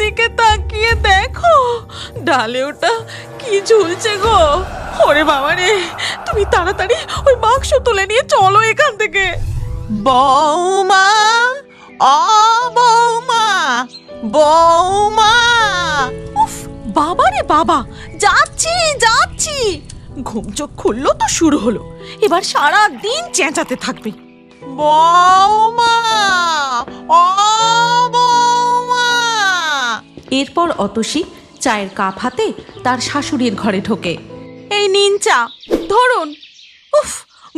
দিকে তাকিয়ে দেখো, ডালে ওটা কি ঝুলছে গো। ওরে বাবা রে, তুমি তাড়াতাড়ি ওই বাক্স তুলে নিয়ে চলো এখান থেকে। বৌমা ও বৌমা বৌমা। উফ, বাবা রে বাবা, যাচ্ছি যাচ্ছি। ঘুম চোখ খুললো তো শুরু হলো, এবার সারা দিন চেঁচাতে থাকবে। বৌমা ও বৌমা। এরপর অতসি চায়ের কাপ হাতে তার শাশুড়ির ঘরে ঢোকে। এই নিন চা, ধরুন। উফ,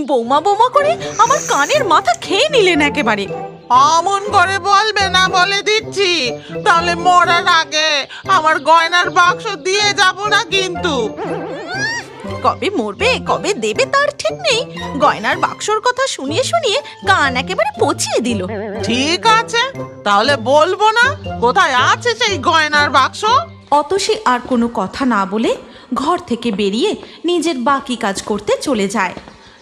বোমা বোমা করে আমার কানের মাথা খেয়ে নিলেন একেবারে। অমন করে বলবে না বলে দিচ্ছি, তাহলে মরার আগে আমার গয়নার বাক্স দিয়ে যাব না কিন্তু। কবে মরবে কবে দেবে তার ঠিক নেই। গয়নার বাক্সর কথা শুনিয়ে শুনিয়ে কান একেবারে পচিয়ে দিল। ঠিক আছে তাহলে বলব না কোথায় আছে সেই গয়নার বাক্স? অতসী আর কোনো কথা না বলে ঘর থেকে বেরিয়ে নিজের বাকি কাজ করতে চলে যায়।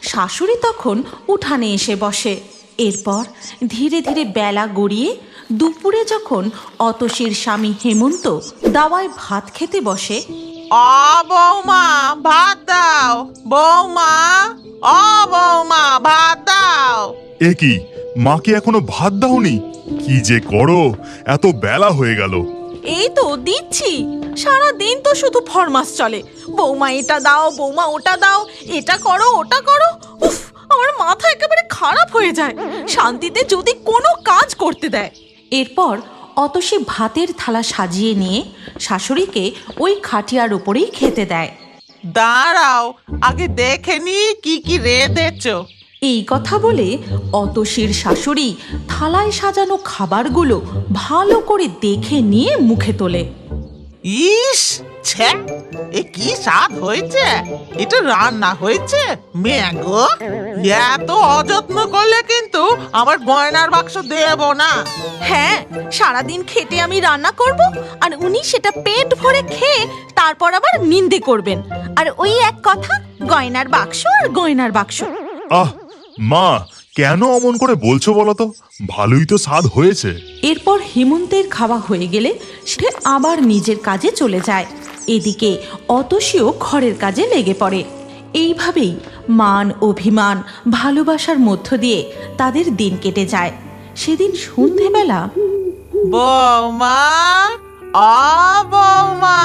শাশুড়ি তখন উঠানে এসে বসে। এরপর ধীরে ধীরে বেলা গড়িয়ে দুপুরে যখন অতসীর স্বামী হেমন্ত দাওয়ায় ভাত খেতে বসে অ বৌমা ভাত দাও। বৌমা অ বৌমা ভাত দাও। এ কি মাকে এখনও ভাত দাওনি? কি যে করো এত বেলা হয়ে গেল। এই তো দিচ্ছি। সারা দিন তো শুধু ফরমাস চলে। বৌমা এটা দাও বৌমা ওটা দাও এটা করো ওটা করো। উফ আমার মাথা একেবারে খারাপ হয়ে যায়। শান্তিতে যদি কোনো কাজ করতে দেয়। এরপর অতসী ভাতের থালা সাজিয়ে নিয়ে শাশুড়িকে ওই খাটিয়ার উপরেই খেতে দেয়। দাঁড়াও আগে দেখে নি কি কি রেঁধেছ। এই কথা বলে অতসীর শাশুড়ি থালায় সাজানো খাবারগুলো ভালো করে দেখে নিয়ে মুখে তোলে। ইস ছে এ কি স্বাদ হয়েছে? এটা রান্না হয়েছে? ম্যাগো এত অযত্ন করলে কিন্তু আমার গয়নার বাক্স দেব না। হ্যাঁ সারাদিন খেটে আমি রান্না করব আর উনি সেটা পেট ভরে খেয়ে তারপর আবার নিন্দে করবেন। আর ওই এক কথা গয়নার বাক্স আর গয়নার বাক্স। আহ মা কেন অমন করে বলছো বলো তো? ভালোই তো স্বাদ হয়েছে। এরপর হেমন্তের খাওয়া হয়ে গেলে সে আবার নিজের কাজে চলে যায়। এদিকে অতসীও ঘরের কাজে লেগে পড়ে। এইভাবেই মান অভিমান ভালোবাসার মধ্য দিয়ে তাদের দিন কেটে যায়। সেদিন সন্ধেবেলা বৌমা অ বৌমা।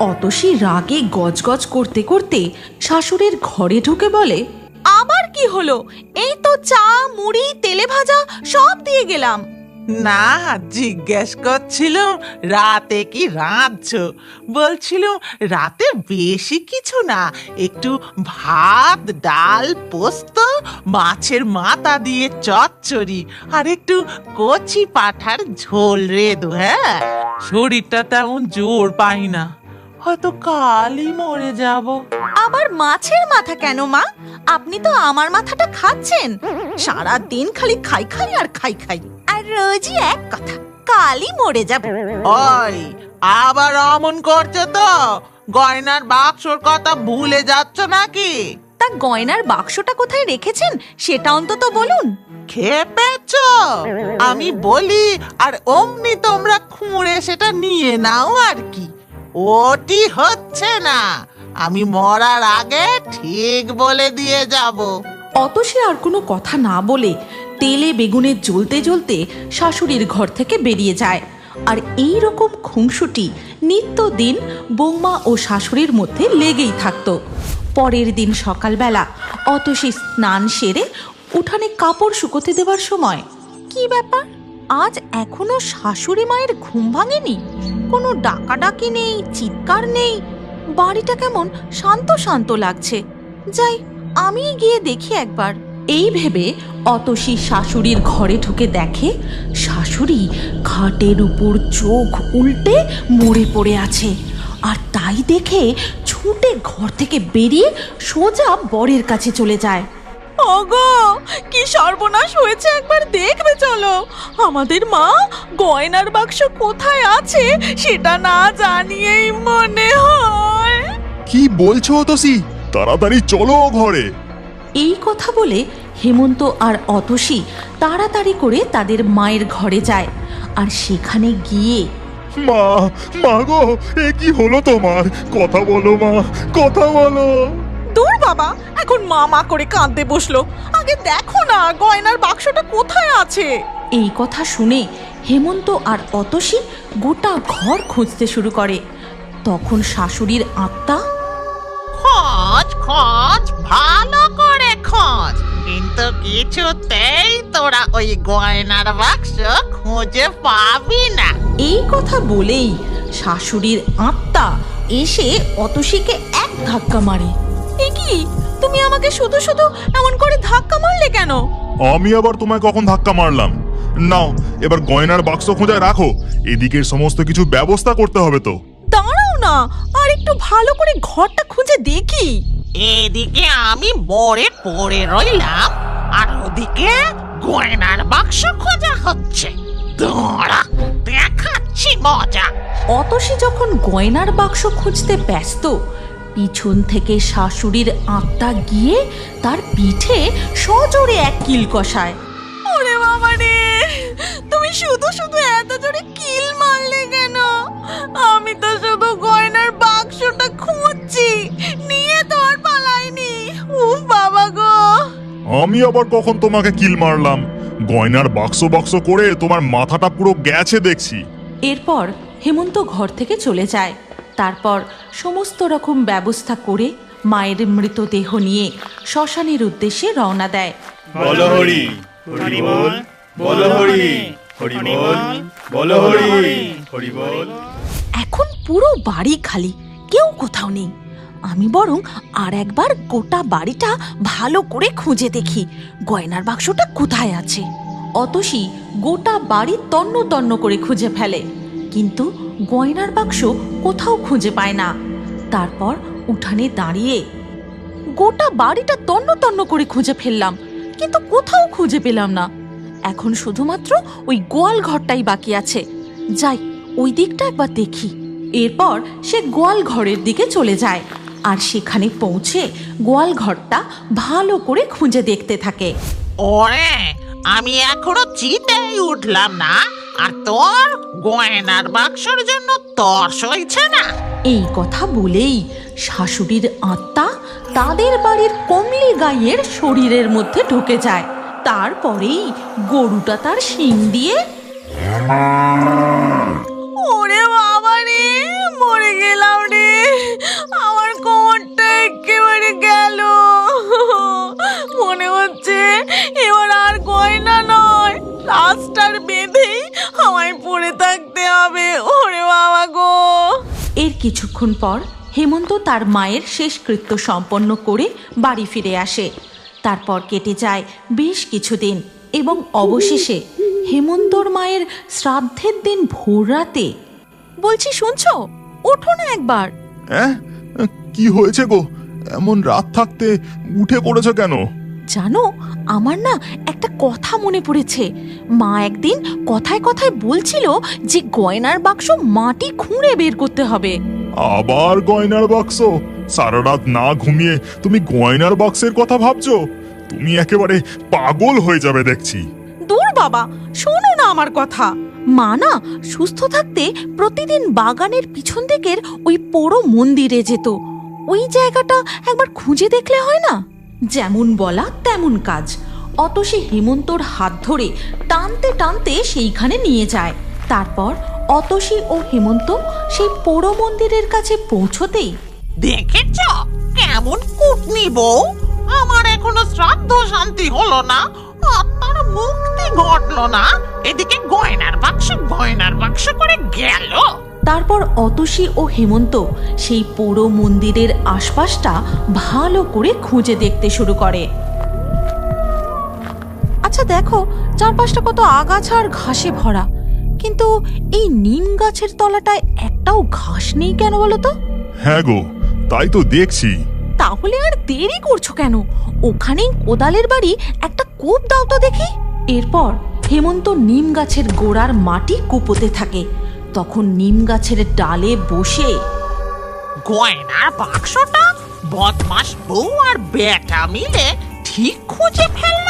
অতসী রাগে গজগজ করতে করতে শাশুড়ির ঘরে ঢুকে বলে, আবার কি হলো? এই তো চা, মুড়ি, তেলে ভাজা সব দিয়ে গেলাম। না, জিজ্ঞেস করছিলাম, রাতে কি রাঁধছো? বলছিলাম, রাতে বেশি কিছু না, একটু ভাত, ডাল, পোস্ত, মাছের মাথা দিয়ে চচ্চড়ি, আর একটু কচি পাঠার ঝোল রেদো হ্যাঁ? শরীরটা তেমন জোর পাই না, হয়তো কালই মরে যাব। আবার মাছের মাথা কেন, মা? আপনি তো আমার মাথাটা খাচ্ছেন। সারা দিন খালি খাই খাই আর খাই খাই। আর রোজই এক কথা কালই মরে যাব। ওই আবার অমন করছে তো? গয়নার বাক্সর কথা ভুলে যাচ্ছ নাকি? তা গয়নার বাক্সটা কোথায় রেখেছেন সেটা অন্তত বলুন। খেপেছ? আমি বলি আর অমনি তোমরা খুঁড়ে সেটা নিয়ে নাও আর কি। ওটি হচ্ছে না আমি মরার আগে ঠিক বলে দিয়ে যাব। অত সে আর কোনো কথা না বলে তেলে বেগুনে জ্বলতে জ্বলতে শাশুড়ির ঘর থেকে বেরিয়ে যায়। আর এই রকম খুংসুটি নিত্যদিন বৌমা ও শাশুড়ির মধ্যে লেগেই থাকতো। পরের দিন সকালবেলা অতসী স্নান সেরে উঠানে কাপড় শুকোতে দেওয়ার সময়। কি ব্যাপার? আজ এখনও শাশুড়ি মায়ের ঘুম ভাঙেনি? কোনো ডাকাডাকি নেই, চিৎকার নেই? বাড়িটা কেমন শান্ত শান্ত লাগছে। যাই আমি গিয়ে দেখি একবার। এই ভেবে অতসী শাশুড়ির ঘরে ঢুকে দেখে শাশুড়ি খাটের উপর চোখ উল্টে মরে পড়ে আছে। আর তাই দেখে ছুটে ঘর থেকে বেরিয়ে সোজা বরের কাছে চলে যায়। ওগো, কি সর্বনাশ হয়েছে একবার দেখবে চলো। আমাদের মা গয়নার বাক্স কোথায় আছে সেটা না জানিয়েই মনে হয়। কি বলছো অতসি? তাড়াতাড়ি চলো ঘরে। এই কথা বলে হেমন্ত আর অতসী তাড়াতাড়ি করে তাদের মায়ের ঘরে যায়। আর সেখানে গিয়ে মা মা গো এ কি হলো তোমার? কথা বলো মা কথা বলো। দূর বাবা এখন মা মা করে কাঁদতে বসল। আগে দেখো না গয়নার বাক্সটা কোথায় আছে? এই কথা শুনে হেমন্ত আর অতসী গোটা ঘর খুঁজতে শুরু করে। তখন শাশুড়ির আত্মা খোঁজ খোঁজ ভালো করে খোঁজ কিন্তু কিছুতেই তোরা ওই গয়নার বাক্স খুঁজে পাবি না। এই কথা বলেই শাশুড়ির আত্মা এসে অতসীকে এক ধাক্কা মারে। এ কি? তুমি আমাকে শুধু শুধু এমন করে ধাক্কা মারলে কেন? আমি আবার তোমায় কখন ধাক্কা মারলাম? নাও এবার গয়নার বাক্স খোঁজায় রাখো। এদিকের সমস্ত কিছু ব্যবস্থা করতে হবে তো। দাঁড়াও না আর একটু ভালো করে ঘরটা খুঁজে দেখি। এদিকে আমি মরে পড়ে রইলাম, আর ওদিকে গয়নার বাক্স খোঁজা হচ্ছে। দাঁড়া, দেখাচ্ছি মজা। অতসী যখন গয়নার বাক্স খুঁজতে ব্যস্ত, পিছন থেকে শাশুড়ির আত্মা গিয়ে তার পিঠে সজোরে এক কিল কষায়, ওরে বাবা রে তুমি শুধু শুধু এত জোরে আমি আবার কখন তোমাকে কিল মারলাম? গয়নার বাক্স বাক্স করে তোমার মাথাটা পুরো গেছে দেখছি। এরপর হেমন্ত ঘর থেকে চলে যায়। তারপর সমস্ত রকম ব্যবস্থা করে মায়ের মৃতদেহ নিয়ে শ্মশানের উদ্দেশ্যে রওনা দেয়। বলো হরি। হরি বল বলো হরি। হরি বল বলো হরি। হরি বল। এখন পুরো বাড়ি খালি কেউ কোথাও নেই। আমি বরং আর একবার গোটা বাড়িটা ভালো করে খুঁজে দেখি। গয়নার বাক্সটা কোথায় আছে? অতসী গোটা বাড়ি তন্ন তন্ন করে খুঁজে ফেলে। কিন্তু গয়নার বাক্স কোথাও খুঁজে পায় না। তারপর উঠানে দাঁড়িয়ে গোটা বাড়িটা তন্ন তন্ন করে খুঁজে ফেললাম, কিন্তু কোথাও খুঁজে পেলাম না। এখন শুধুমাত্র ওই গোয়াল ঘরটাই বাকি আছে। যাই, ওই দিকটা একবার দেখি। এরপর সে গোয়াল ঘরের দিকে চলে যায়। আর সেখানে পৌঁছে গোয়াল ঘরটা ভালো করে খুঁজে দেখতে থাকে। ওরে আমি এখনও চিতেই উঠলাম না আর তোর গয়নার বাক্সর জন্য তর সইছে না? এই কথা বলেই শাশুড়ির আত্মা তাদের বাড়ির কমলি গাইয়ের শরীরের মধ্যে ঢুকে যায়। তারপরেই গরুটা তার শিং দিয়ে ওরে বাবা রে মরে গেলাম নয় লাস্টার বেঁধেই আমায় পড়ে থাকতে হবে। ওরে বাবা গো। এর কিছুক্ষণ পর হেমন্ত তার মায়ের শেষকৃত্য সম্পন্ন করে বাড়ি ফিরে আসে। তারপর কেটে যায় বেশ কিছুদিন এবং অবশেষে হেমন্তর মায়ের শ্রাদ্ধের দিন ভোর রাতে। বলছি শুনছো? ওঠো না একবার। অ্যাঁ কি হয়েছে গো? এমন রাত থাকতে উঠে পড়েছো কেন? জানো আমার না একটা কথা মনে পড়েছে। মা একদিন কথায় কথায় বলছিল যে গয়নার বাক্স মাটি খুঁড়ে বের করতে হবে। আবার গয়নার বাক্স? সারা রাত না ঘুমিয়ে তুমি গয়নার বাক্সের কথা ভাবছ? তুমি একেবারে পাগল হয়ে যাবে দেখছি। দূর বাবা শোনো না আমার কথা। মা না সুস্থ থাকতে প্রতিদিন বাগানের পিছন দিকের ওই পোড়ো মন্দিরে যেত। ওই জায়গাটা একবার খুঁজে দেখলে হয় না? যেমন বলা, তেমন কাজ। অত সে হেমন্তর হাত ধরে টানতে টানতে সেইখানে নিয়ে যায়। তারপর অতসী ও হেমন্ত সেই পোড়ো মন্দিরের কাছে পৌঁছতেই দেখেছ? কেমন কুটনি বউ? আমার এখনও শ্রাদ্ধ শান্তি হলো না। আত্মার মুক্তি ঘটলো না। এদিকে গয়নার বাক্স গয়নার বাক্স করে গেল। তারপর অতসী ও হেমন্ত সেই পুরো মন্দিরের আশপাশটা ভালো করে খুঁজে দেখতে শুরু করে। আচ্ছা দেখো চারপাশটা কত আগাছা আর ঘাসে ভরা। কিন্তু এই নিম গাছের তলাটায় একটাও ঘাস নেই কেন বলো তো? হ্যাঁ গো তাই তো দেখছি। তাহলে আর দেরি করছ কেন? ওখানেই কোদালের বাড়ি একটা কূপ দাও তো দেখি। এরপর হেমন্ত নিম গাছের গোড়ার মাটি কুপোতে থাকে। তখন নিম গাছের ডালে বসে গয়নার বাক্সটা বদমাস বউ আর বেটা মিলে ঠিক খুঁজে ফেলল।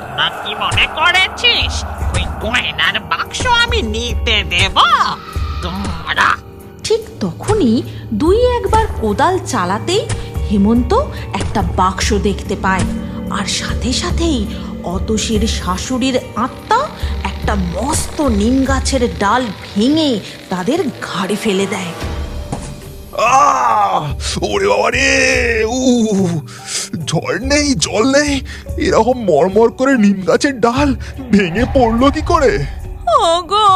তোরা কি মনে করেছিস? ওই গয়নার বাক্স আমি নিতে দেব? একদম মারা ঠিক তখনই দুই একবার কোদাল চালাতেই হেমন্ত একটা বাক্স দেখতে পায়। আর সাথে সাথেই অতসীর শাশুড়ির আত্মা একটা মস্ত নিম গাছের ডাল ভেঙে তাদের ঘাড়ে ফেলে দেয়। আহ! ওরে বাবা রে! উ ঝড় নেই জল নেই। এরকম মরমর করে নিম গাছের ডাল ভেঙে পড়ল কি করে? ওগো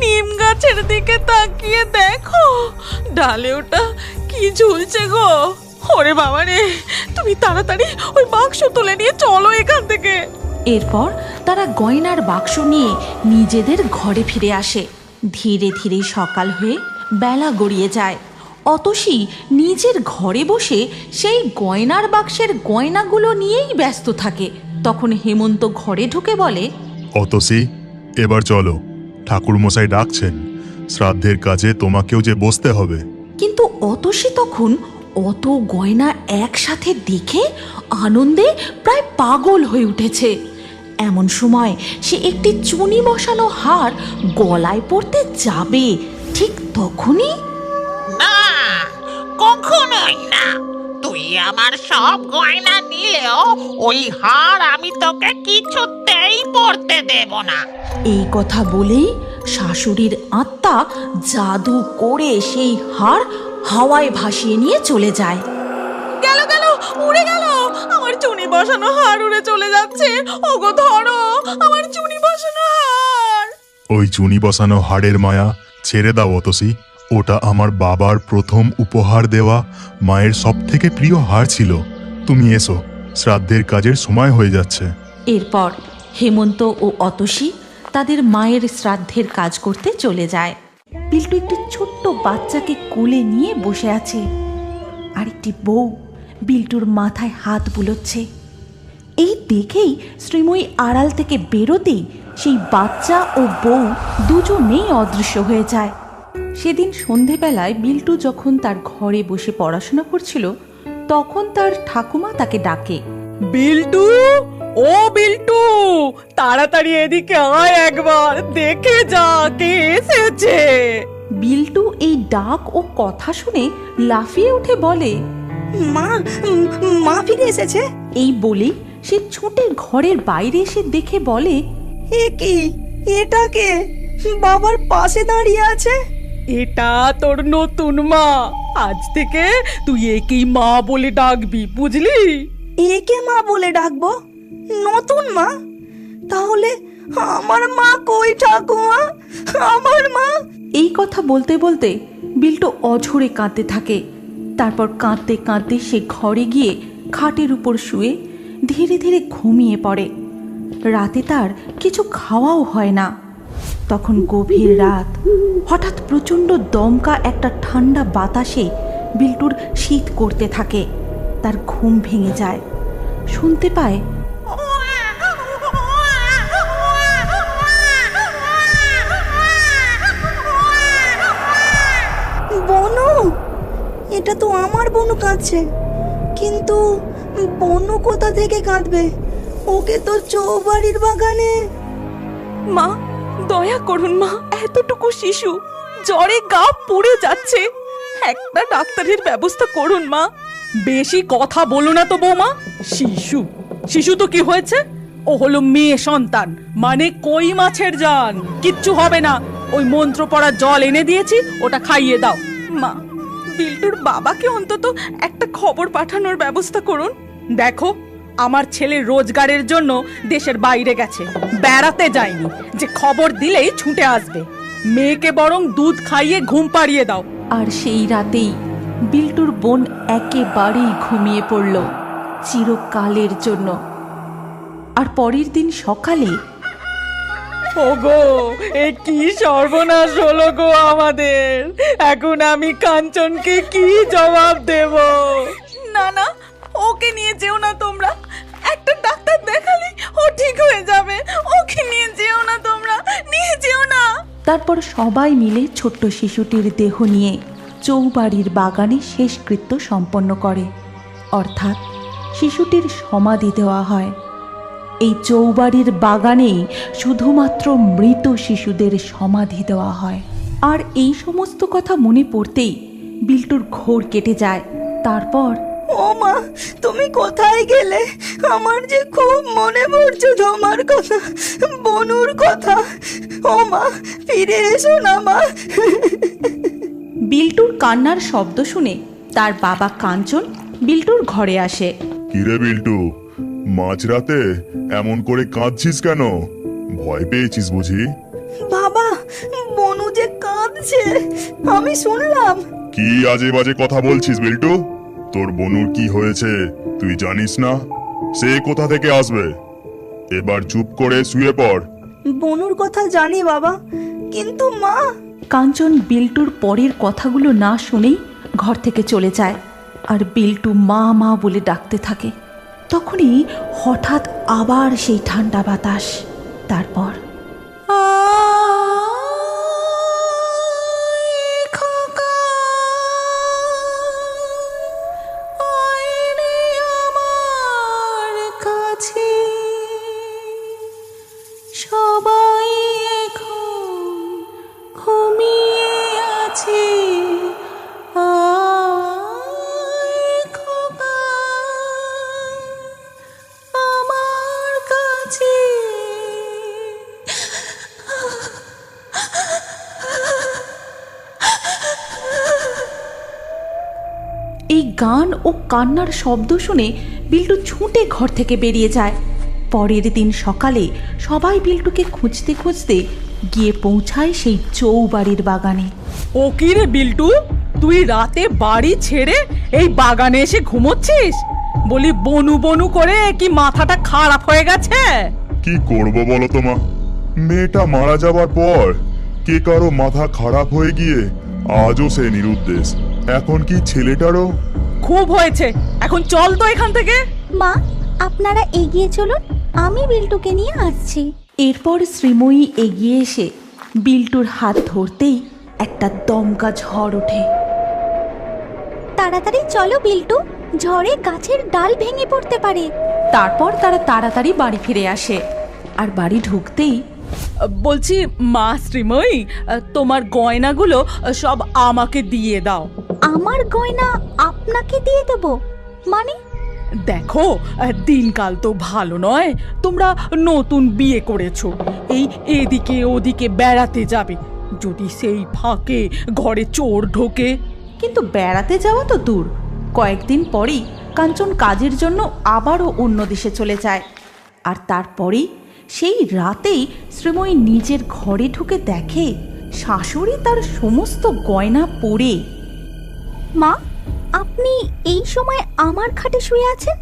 নিম গাছের দিকে তাকিয়ে দেখো ডালে ওটা কি ঝুলছে গো। ওরে বাবা রে তুমি তাড়াতাড়ি ওই বাক্স তুলে নিয়ে চলো এখান থেকে। এরপর তারা গয়নার বাক্স নিয়ে নিজেদের ঘরে ফিরে আসে। ধীরে ধীরে সকাল হয়ে বেলা গড়িয়ে যায়। অতসী নিজের ঘরে বসে সেই গয়নার বাক্সের গয়নাগুলো নিয়েই ব্যস্ত থাকে। তখন হেমন্ত ঘরে ঢুকে বলে অতসি এবার চলো। ঠাকুর মশাই ডাকছেন। শ্রাদ্ধের কাজে তোমাকেও যে বসতে হবে। কিন্তু অতসী তখন অত গয়না একসাথে দেখে আনন্দে প্রায় পাগল হয়ে উঠেছে। এমন সময় সে একটি চুনি বসানো হার গলায় পড়তে যাবে। ঠিক তখনই না কখনোই না। তুই আমার সব গয়না নিলেও ওই হার আমি তোকে কিছুতেই পড়তে দেব না। এই কথা বলেই শাশুড়ির আত্মা জাদু করে সেই হার হাওয়ায় ভাসিয়ে নিয়ে চলে যায়। গেল গেল উড়ে গেল। চুনি বসানো হার উড়ে চলে যাচ্ছে। ওগো ধরো আমার চুনি বসানো হার ওই চুনি বসানো হাড়ের মায়া ছেড়ে দাও অতসি। ওটা আমার বাবার প্রথম উপহার দেওয়া মায়ের সব থেকে প্রিয় হার ছিল। তুমি এসো শ্রাদ্ধের কাজের সময় হয়ে যাচ্ছে। এরপর হেমন্ত ও অতসী তাদের মায়ের শ্রাদ্ধের কাজ করতে চলে যায়। বিল্টু একটি ছোট্ট বাচ্চাকে কোলে নিয়ে বসে আছে। আর একটি বউ বিল্টুর মাথায় হাত বুলোচ্ছে। এই দেখেই শ্রীময়ী আড়াল থেকে বেরোতেই সেই বাচ্চা ও বউ দুজনেই অদৃশ্য হয়ে যায়। সেদিন সন্ধেবেলায় বিল্টু যখন তার ঘরে বসে পড়াশোনা করছিল তখন তার ঠাকুমা তাকে ডাকে। বিল্টু? ও বিল্টু তাড়াতাড়ি এদিকে আয় একবার দেখে যা কে এসেছে। বিল্টু এই ডাক ও কথা শুনে লাফিয়ে উঠে বলে মা মা ফিরে এসেছে। এই বলেই সে ছুটে ঘরের বাইরে এসে দেখে বলে এ কি? এটাকে বাবার পাশে দাঁড়িয়ে আছে? এটা তোর নতুন মা। আজ থেকে তুই একেই মা বলে ডাকবি বুঝলি? একে মা বলে ডাকবো? নতুন মা? তাহলে আমার মা কই ঠাকুমা? আমার মা? এই কথা বলতে বলতে বিল্টু অঝরে কাঁদতে থাকে। তারপর কাঁদতে কাঁদতে সে ঘরে গিয়ে খাটের উপর শুয়ে ধীরে ধীরে ঘুমিয়ে পড়ে। রাতে তার কিছু খাওয়াও হয় না। তখন গভীর রাত, হঠাৎ প্রচণ্ড দমকা একটা ঠান্ডা বাতাসে বিল্টুর শীত করতে থাকে। তার ঘুম ভেঙে যায়। শুনতে পায় এটা তো আমার বনু কাঁদছে। কিন্তু বনু কোথা থেকে কাঁদবে? ওকে তো চৌবাড়ির বাগানে। মা, দয়া করুন মা, এতটুকু শিশু জ্বরে গা পুড়ে যাচ্ছে। একটা ডাক্তারের ব্যবস্থা করুন মা। বেশি কথা বলো না তো বৌমা। শিশু শিশু তো কি হয়েছে? ও হলো মেয়ে সন্তান মানে কই মাছের জান। কিচ্ছু হবে না। ওই মন্ত্র পড়া জল এনে দিয়েছি, ওটা খাইয়ে দাও। মা বিল্টুর বাবাকে অন্তত একটা খবর পাঠানোর ব্যবস্থা করুন। দেখো, আমার ছেলে রোজগারের জন্য দেশের বাইরে গেছে, বেড়াতে যায়নি। যে খবর দিলেই ছুটে আসবে। মেয়েকে বরং দুধ খাইয়ে ঘুম পাড়িয়ে দাও। আর সেই রাতেই বিল্টুর বোন একেবারেই ঘুমিয়ে পড়ল, চিরকালের জন্য। আর পরের দিন সকালে ওগো এ কি সর্বনাশ হলো গো আমাদের। এখন আমি কাঞ্চনকে কি জবাব দেব? না না ওকে নিয়ে যেও না তোমরা। একটা ডাক্তার দেখালে ও ঠিক হয়ে যাবে। ওকে নিয়ে যেও না তোমরা নিয়ে যেও না। তারপর সবাই মিলে ছোট্ট শিশুটির দেহ নিয়ে চৌবাড়ির বাগানে শেষকৃত্য সম্পন্ন করে। অর্থাৎ শিশুটির সমাধি দেওয়া হয়। এই চৌবাড়ির বাগানেই শুধুমাত্র মৃত শিশুদের সমাধি দেওয়া হয়। আর এই সমস্ত কথা মনে পড়তেই বিল্টুর ঘোর কেটে যায়। তারপর ও মা তুমি কোথায় গেলে? আমার যে খুব মনে পড়ছে তোমার কথা বনুর কথা। ও মা ফিরে এসো না মা। বিল্টুর কান্নার শব্দ শুনে তার বাবা কাঞ্চন বিল্টুর ঘরে আসে। কিরে বিল্টু? মাঝরাতে এমন করে কাঁদছিস কেন? ভয় পেয়েছিস বুঝি? বাবা বনু যে কাঁদছে আমি শুনলাম। কি আজে বাজে কথা বলছিস বিল্টু? তোর বনুর কি হয়েছে তুই জানিস না? সে কোথা থেকে আসবে? এবার চুপ করে শুয়ে পড়। বনুর কথা জানি বাবা কিন্তু মা। কাঞ্চন বিল্টুর পরের কথাগুলো না শুনেই ঘর থেকে চলে যায় আর বিল্টু মা মা বলে ডাকতে থাকে। তখনই হঠাৎ আবার সেই ঠান্ডা বাতাস তারপর এই গান ও কান্নার শব্দ শুনে বিল্টু ছুটে ঘর থেকে বেরিয়ে যায়। পরের দিন সকালে সবাই বিল্টুকে খুঁজতে খুঁজতে গিয়ে পৌঁছায় সেই চৌবাড়ির বাগানে। ও কি রে বিল্টু? তুই রাতে বাড়ি ছেড়ে এই বাগানে এসে ঘুমোচ্ছিস? বলি বনু বনু করে কি মাথাটা খারাপ হয়ে গেছে? কি করব বলো তো মা? মেয়েটা মারা যাবার পর কে কারও মাথা খারাপ হয়ে গিয়ে আজও সে নিরুদ্দেশ। এখন কি ছেলেটারও? খুব হয়েছে। এখন চল তো এখান থেকে। মা আপনারা এগিয়ে চলুন আমি বিল্টুকে নিয়ে আসছি। এরপর শ্রীময়ী এগিয়ে এসে বিল্টুর হাত ধরতেই একটা দমকা ঝড় ওঠে। তাড়াতাড়ি চলো বিল্টু ঝড়ে গাছের ডাল ভেঙে পড়তে পারে। তারপর তারা তাড়াতাড়ি বাড়ি ফিরে আসে আর বাড়ি ঢুকতেই বলছি মা শ্রীময়ী তোমার গয়নাগুলো সব আমাকে দিয়ে দাও। আমার গয়না আপনাকে দিয়ে দেব। মানে? দেখো দিনকাল তো ভালো নয়। তোমরা নতুন বিয়ে করেছ। এই এদিকে ওদিকে বেড়াতে যাবে। যদি সেই ফাঁকে ঘরে চোর ঢোকে। কিন্তু বেড়াতে যাওয়া তো দূর। কয়েকদিন পরেই কাঞ্চন কাজের জন্য আবারও অন্য দেশে চলে যায়। আর তারপরেই সেই রাতেই শ্রীময়ী নিজের ঘরে ঢুকে দেখে শাশুড়ি তার সমস্ত গয়না পরে মা আপনি এই সময় আমার খাটে শুয়ে আছেন?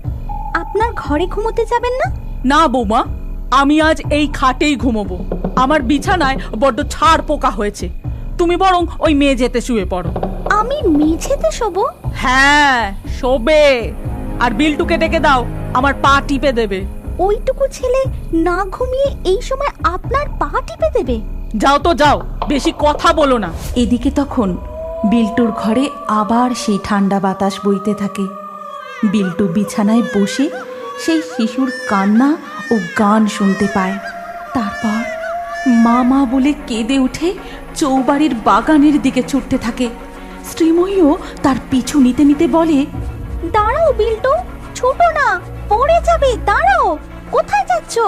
আপনার ঘরে ঘুমোতে যাবেন না? না বৌমা আমি আজ এই খাটেই ঘুমোবো। আমার বিছানায় বড্ড ছাড় পোকা হয়েছে। তুমি বরং ওই মেঝেতে শুয়ে পড়ো। আমি মেঝেতে শোবো? হ্যাঁ শোবে। আর বিলটুকে ডেকে দাও আমার পা টিপে দেবে। ওইটুকু ছেলে না ঘুমিয়ে এই সময় আপনার পা টিপে দেবে? যাও তো যাও বেশি কথা বলো না। এদিকে তখন বিল্টুর ঘরে আবার সেই ঠান্ডা বাতাস বইতে থাকে। বিল্টু বিছানায় বসে সেই শিশুর কান্না ও গান শুনতে পায়। তারপর মা মা বলে কেঁদে উঠে চৌবাড়ির বাগানের দিকে ছুটতে থাকে। শ্রীময়ীও তার পিছু নিতে নিতে বলে দাঁড়াও বিল্টু ছোট না পড়ে যাবে দাঁড়াও কোথায় যাচ্ছ?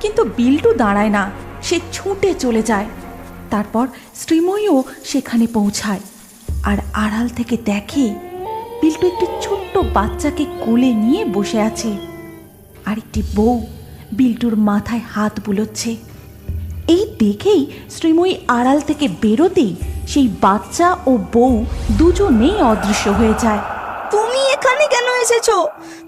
কিন্তু বিল্টু দাঁড়ায় না সে ছুটে চলে যায়। তারপর শ্রীময়ীও সেখানে পৌঁছায়। আর আড়াল থেকে দেখে বিল্টু একটি ছোট্ট বাচ্চাকে কোলে নিয়ে বসে আছে। আর একটি বউ বিল্টুর মাথায় হাত বুলোচ্ছে। এই দেখেই শ্রীময়ী আড়াল থেকে বেরোতেই সেই বাচ্চা ও বউ দুজনেই অদৃশ্য হয়ে যায়। তুমি এখানে কেন এসেছ?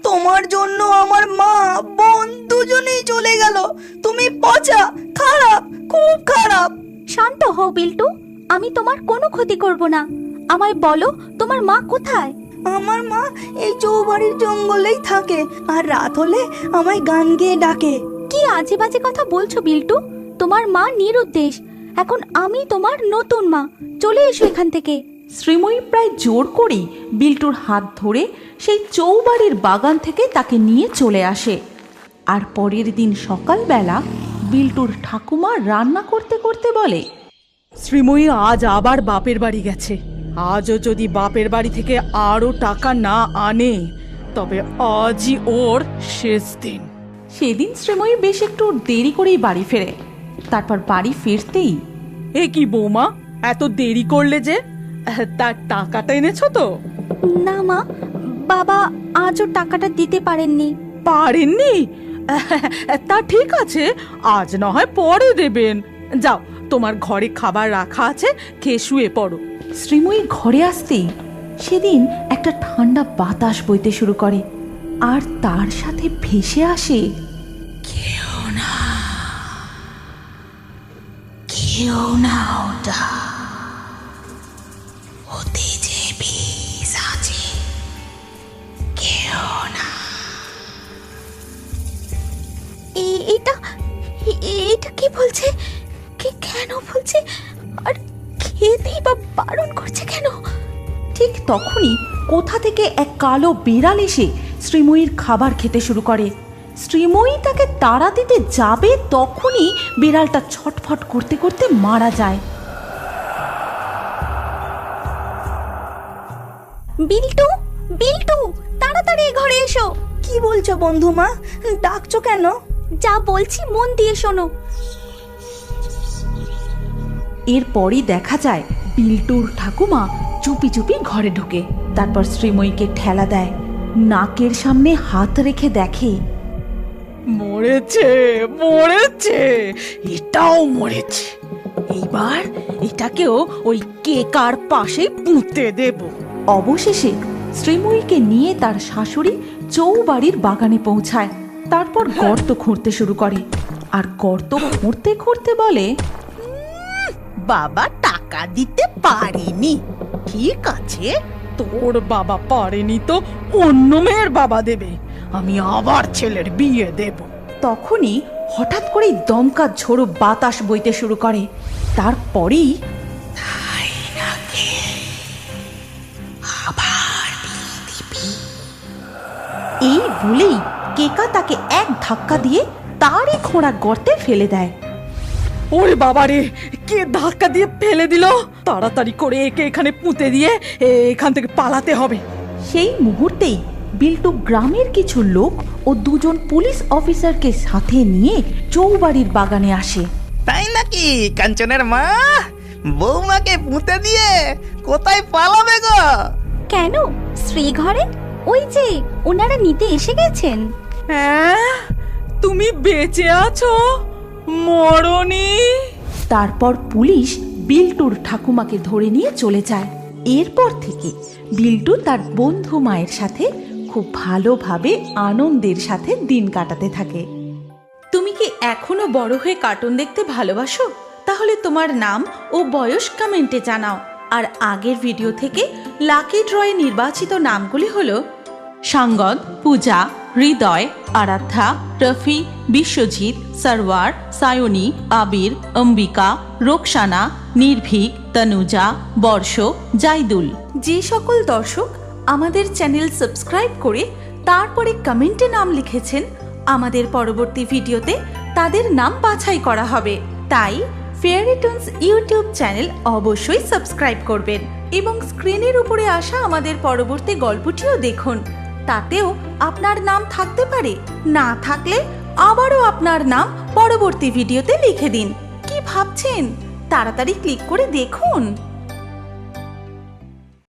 তোমার জন্য আমার মা বোন দুজনেই চলে গেল। তুমি পচা খারাপ খুব খারাপ। শান্ত হও বিল্টু আমি তোমার কোনো ক্ষতি করব না। আমায় বলো তোমার মা কোথায়? আমার মা এই চৌবাড়ির জঙ্গলেই থাকে আর রাত হলে আমায় গান গেয়ে ডাকে। কি আজে বাজে কথা বলছো বিল্টু? তোমার মা নিরুদ্দেশ। এখন আমি তোমার নতুন মা। চলে এসো এখান থেকে। শ্রীময়ী প্রায় জোর করেই বিল্টুর হাত ধরে সেই চৌবাড়ির বাগান থেকে তাকে নিয়ে চলে আসে। আর পরের দিন সকালবেলা বিল্টুর ঠাকুমা রান্না করতে করতে বলে শ্রীময়ী আজ আবার বাপের বাড়ি গেছে। আজও যদি বাপের বাড়ি থেকে আরও টাকা না আনে তবে আজই ওর শেষ দিন। সেদিন শ্রীময়ী বেশ একটু দেরি করেই বাড়ি ফেরে। তারপর বাড়ি ফিরতেই এ কি বৌমা এত দেরি করলে যে? তার টাকাটা এনেছো তো? না মা বাবা আজও টাকাটা দিতে পারেননি। পারেননি? তা ঠিক আছে আজ না হয় পরে দেবেন। যাও তোমার ঘরে খাবার রাখা আছে খেয়ে শুয়ে পড়ো। শ্রীময়ী ঘরে আসতেই সেদিন একটা ঠান্ডা বাতাস বইতে শুরু করে, আর তার সাথে ভেসে আসে এ- এটা এ- এটা কি বলছে? কে, কেন বলছে? আর খেতেই বা বারণ করছে কেন? ঠিক তখনই কোথা থেকে এক কালো বিড়াল এসে শ্রীময়ীর খাবার খেতে শুরু করে। শ্রীময়ী তাকে তাড়া দিতে যাবে তখনই বিড়ালটা ছটফট করতে করতে মারা যায়। বিল্টু বিল্টু তাড়াতাড়ি ঘরে এসো। কি বলছো বন্ধু মা ডাকছো কেন? যা বলছি মন দিয়ে শোনো। এরপরই দেখা যায় বিল্টুর ঠাকুমা চুপি চুপি ঘরে ঢুকে। তারপর শ্রীময়ীকে ঠেলা দেয়। নাকের সামনে হাত রেখে দেখে মরেছে মরেছে এটাও মরেছে। এইবার এটাকেও ওই কেকার পাশে পুঁতে দেবো। অবশেষে শ্রীময়ীকে নিয়ে তার শাশুড়ি চৌবাড়ির বাগানে পৌঁছায়। তারপর গর্ত খুঁড়তে শুরু করে। আর গর্ত খুঁড়তে খুঁড়তে বলে বাবা টাকা দিতে পারেনি। ঠিক আছে। তোর বাবা পারেনি তো অন্য মেয়ের বাবা দেবে। আমি আবার ছেলের বিয়ে দেব। তখনই হঠাৎ করেই দমকা ঝোড়ো বাতাস বইতে শুরু করে। তারপরেই এই বলেই কেকা তাকে এক ধাক্কা দিয়ে তারই খোঁড়া গর্তে ফেলে দেয়। ওরে বাবা রে কে ধাক্কা দিয়ে ফেলে দিল? তাড়াতাড়ি করে একে এখানে পুঁতে দিয়ে এ- এখান থেকে পালাতে হবে। সেই মুহূর্তেই বিল্টু গ্রামের কিছু লোক ও দুজন পুলিশ অফিসারকে সাথে নিয়ে চৌবাড়ির বাগানে আসে। তাই নাকি কাঞ্চনের মা? বৌমাকে পুঁতে দিয়ে কোথায় পালাবে গো? কেন? শ্রী ঘরে ওই যে ওনারা নিতে এসে গেছেন। হ্যাঁ? তুমি বেঁচে আছো? মরণি? তারপর পুলিশ বিল্টুর ঠাকুমাকে ধরে নিয়ে চলে যায়। এরপর থেকে বিল্টু তার বন্ধু মায়ের সাথে খুব ভালোভাবে আনন্দের সাথে দিন কাটাতে থাকে। তুমি কি এখনও বড় হয়ে কার্টুন দেখতে ভালোবাসো? তাহলে তোমার নাম ও বয়স কমেন্টে জানাও। আর আগের ভিডিও থেকে লাকি ড্রয়ে নির্বাচিত নামগুলি হলো সাঙ্গদ পূজা হৃদয়, আরাধ্যা, রফি, বিশ্বজিৎ, সরওয়ার, সায়নী, আবির, অম্বিকা, রোকসানা, নির্ভীক, তনুজা, বর্ষ, জাইদুল। যে সকল দর্শক আমাদের চ্যানেল সাবস্ক্রাইব করে তারপরে কমেন্টে নাম লিখেছেন, আমাদের পরবর্তী ভিডিওতে তাদের নাম বাছাই করা হবে। তাই ফেয়ারিটন্স ইউটিউব চ্যানেল অবশ্যই সাবস্ক্রাইব করবেন এবং স্ক্রিনের উপরে আসা আমাদের পরবর্তী গল্পটিও দেখুন। তাতেও আপনার নাম থাকতে পারে। না থাকলে আবারও আপনার নাম পরবর্তী ভিডিওতে লিখে দিন। কি ভাবছেন? তাড়াতাড়ি ক্লিক করে দেখুন।